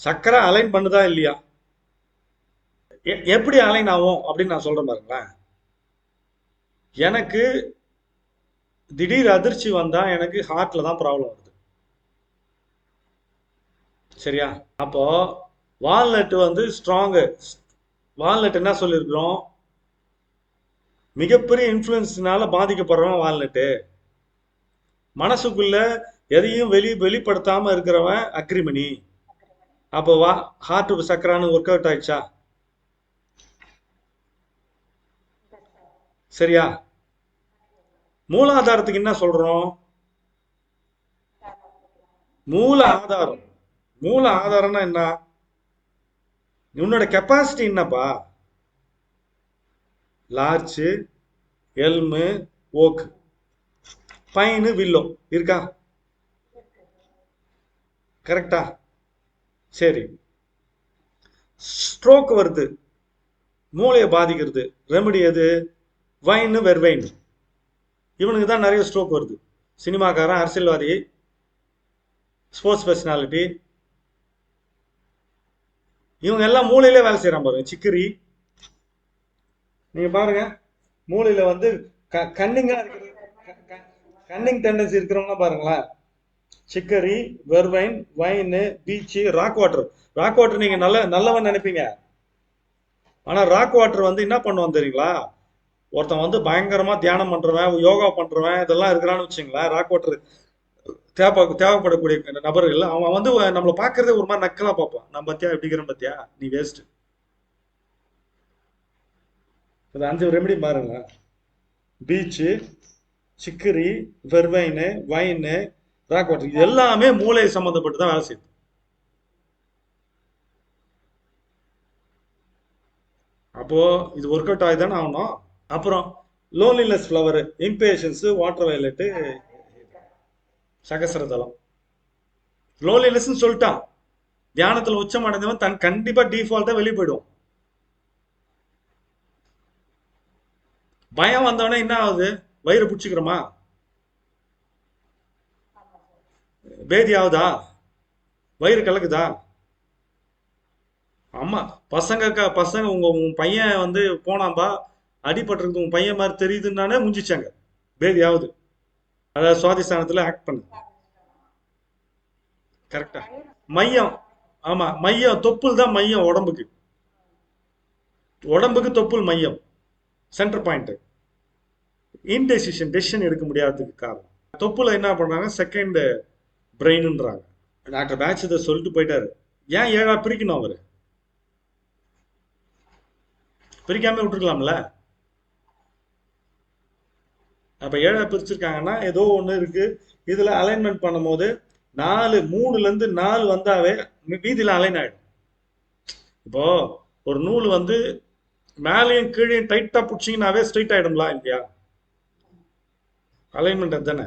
சக்கரம் அலைன் பண்ணுதா இல்லையா? எ- எப்படி அலைன் ஆகும் அப்படின்னு நான் சொல்றேன் பாருங்களேன். எனக்கு திடீர் அதிர்ச்சி வந்தா எனக்கு ஹார்ட்ல தான் ப்ராப்ளம் வருது. சரியா? அப்போ வால்நட் வந்து ஸ்ட்ராங்கு வால்நட் என்ன சொல்லியிருக்கிறோம்? மிகப்பெரிய இன்ஃப்ளூயன்ஸ்னால பாதிக்கப்படுறவன் வால்நட்டு மனசுக்குள்ள எதையும் வெளி வெளிப்படுத்தாம இருக்கிறவன் அக்ரிமணி. அப்போ வா ஹார்ட் சக்கரானு ஒர்க் அவுட் ஆயிடுச்சா? சரியா? மூலாதாரத்துக்கு என்ன சொல்றோம்? மூல ஆதாரம். மூல ஆதாரம்னா என்ன? உன்னோட கெப்பாசிட்டி என்னப்பா? Large elm oak pine willow இருக்கா? கரெக்டா சரி. ஸ்ட்ரோக் வருது. மூளையை பாதிக்கிறது. ரெமெடி எது? வைன்னு வெர்வைன் இவனுக்கு தான் நிறைய ஸ்ட்ரோக் வருது. சினிமாக்காரன் அரசியல்வாதி ஸ்போர்ட்ஸ் பர்சனாலிட்டி இவங்க எல்லாம் மூளையிலே வேலை செய்கிறான் பாருங்க. சிக்கரி. நீங்க பாருங்க. மூளையில வந்து க கன்னிங்காக இருக்கிறது கன்னிங் டெண்டன்சி இருக்கிறவங்களாம் பாருங்களேன். Chicory vervain vine beech rock water. Rock water நீங்க நல்ல நல்லவன் நினைப்பீங்க. ஆனா ராக் வாட்டர் வந்து என்ன பண்ணுவான் தெரியுங்களா? ஒருத்தன் வந்து பயங்கரமா தியானம் பண்றவன் யோகா பண்றவன் இதெல்லாம் இருக்கிறான்னு வச்சுங்களேன் ராக் வாட்டர் தேவை தேவைப்படக்கூடிய நபர்கள் அவன் வந்து நம்மளை பார்க்கறதே ஒரு மாதிரி நக்கலா பார்ப்பான். நான் பத்தியா? எப்படி இருக்கிறேன் பத்தியா? நீ வேஸ்ட் இது அஞ்சு ரெமெடி பாருங்க beech chicory vervain vine rock water இது எல்லாமே மூளை சம்மந்தப்பட்டு தான் வேலை செய்யுது. அப்போ இது ஒர்க் அவுட் ஆகி தானே ஆகணும். அப்புறம் loneliness flower impatiens water violet சகசரதளம் லோன்லினஸ்ன்னு சொல்லிட்டான். தியானத்தில் உச்சம் அடைந்தவன் தன் கண்டிப்பாக டிஃபால்ட்டாக வெளியே போயிடுவான். பயம் வந்தவொடனே என்ன ஆகுது? வயிறு பிடிச்சிக்கிறோமா? பேதி ஆகுதா வயிறு கலக்குதா? ஆமா பசங்க பசங்க உங்க உன் பையன் வந்து போனாம்பா அடிபட்டிருக்கு உன் பையன் மாதிரி தெரியுதுன்னானே முடிஞ்சிச்சாங்க பேதி ஆகுது அதாவது சுவாதிஸ்தானத்தில் ஆக்ட் பண்ணு. கரெக்டா மையம். ஆமா மையம். தொப்புள் தான் மையம் உடம்புக்கு. உடம்புக்கு தொப்புள் மையம். சென்டர் பாயிண்ட் இன்டெசிஷன் டெசிஷன் எடுக்க முடியாததுக்கு காரணம். தொப்புல என்ன பண்றாங்க? செகண்ட் பிரெயின்ன்றாங்க டாக்டர் பேட்ச் இதை சொல்லிட்டு போயிட்டாரு. ஏன் ஏழா பிரிக்கணும் அவரு? பிரிக்காம விட்டுருக்கலாம்ல? அப்ப ஏழா பிரிச்சிருக்காங்கன்னா ஏதோ ஒண்ணு இருக்கு. இதுல அலைன்மெண்ட் பண்ணும்போது நாலு மூணுல இருந்து நாலு வந்தாவே வீதியில அலைன் ஆயிடும். இப்போ ஒரு நூல் வந்து மேலேயும் கீழேயும் டைட்டா பிடிச்சிங்கனாவே ஸ்ட்ரைட் ஆயிடும்லாம் இல்லையா? அலைன்மெண்ட் தானே